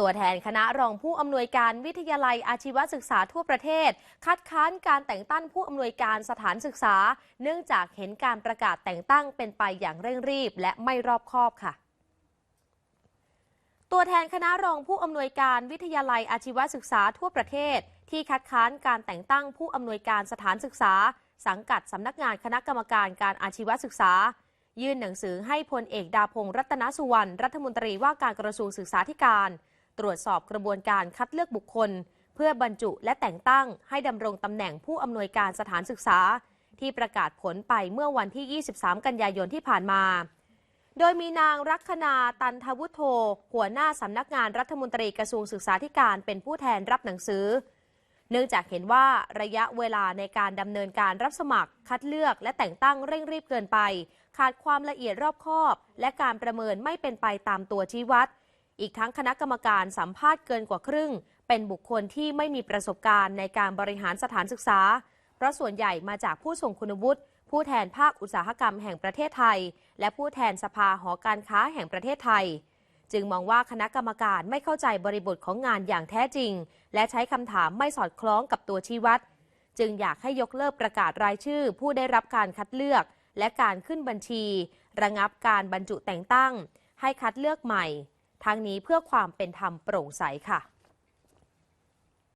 ตัวแทนคณะรองผู้อำนวยการวิทยาลัยอาชีวศึกษาทั่วประเทศ คัดค้านการแต่งตั้งผู้อำนวยการสถานศึกษา เนื่องจากเห็นการประกาศแต่งตั้งเป็นไปอย่างเร่งรีบ และไม่รอบคอบค่ะตัวแทนคณะรองผู้อำนวยการวิทยาลัยอาชีวศึกษาทั่วประเทศ ที่คัดค้านการแต่งตั้งผู้อำนวยการสถานศึกษา สังกัดสำนักงานคณะกรรมการการอาชีวศึกษา ยื่นหนังสือให้พลเอกดาพงศ์รัตนสุวรรณรัฐมนตรีว่าการกระทรวงศึกษาธิการ ตรวจสอบกระบวนการคัดเลือกบุคคล เพื่อบรรจุและแต่งตั้งให้ดำรงตำแหน่งผู้อำนวยการสถานศึกษา ที่ประกาศผลไปเมื่อวันที่ 23 กันยายนที่ผ่านมา โดยมีนางรักคณาตันทวุฒโธหัวหน้าสำนักงานรัฐมนตรีกระทรวงศึกษาธิการเป็นผู้แทนรับหนังสือ เนื่องจากเห็นว่าระยะเวลาในการดำเนินการรับสมัคร คัดเลือกและแต่งตั้งเร่งรีบเกินไป ขาดความละเอียดรอบคอบ และการประเมินไม่เป็นไปตามตัวชี้วัด อีกทั้งคณะกรรมการสัมภาษณ์เกินกว่าครึ่ง เป็นบุคคลที่ไม่มีประสบการณ์ในการบริหารสถานศึกษา เพราะส่วนใหญ่มาจากผู้ทรงคุณวุฒิผู้แทนภาคอุตสาหกรรมแห่งประเทศไทย และผู้แทนสภาหอการค้าแห่งประเทศไทย จึงมองว่าคณะกรรมการไม่เข้าใจบริบทของงานอย่างแท้จริง และใช้คำถามไม่สอดคล้องกับตัวชี้วัด จึงอยากให้ยกเลิกประกาศรายชื่อ ผู้ได้รับการคัดเลือก และการขึ้นบัญชี ระงับการบรรจุแต่งตั้ง ให้คัดเลือกใหม่ ทั้งนี้เพื่อความเป็นธรรมโปร่งใสค่ะ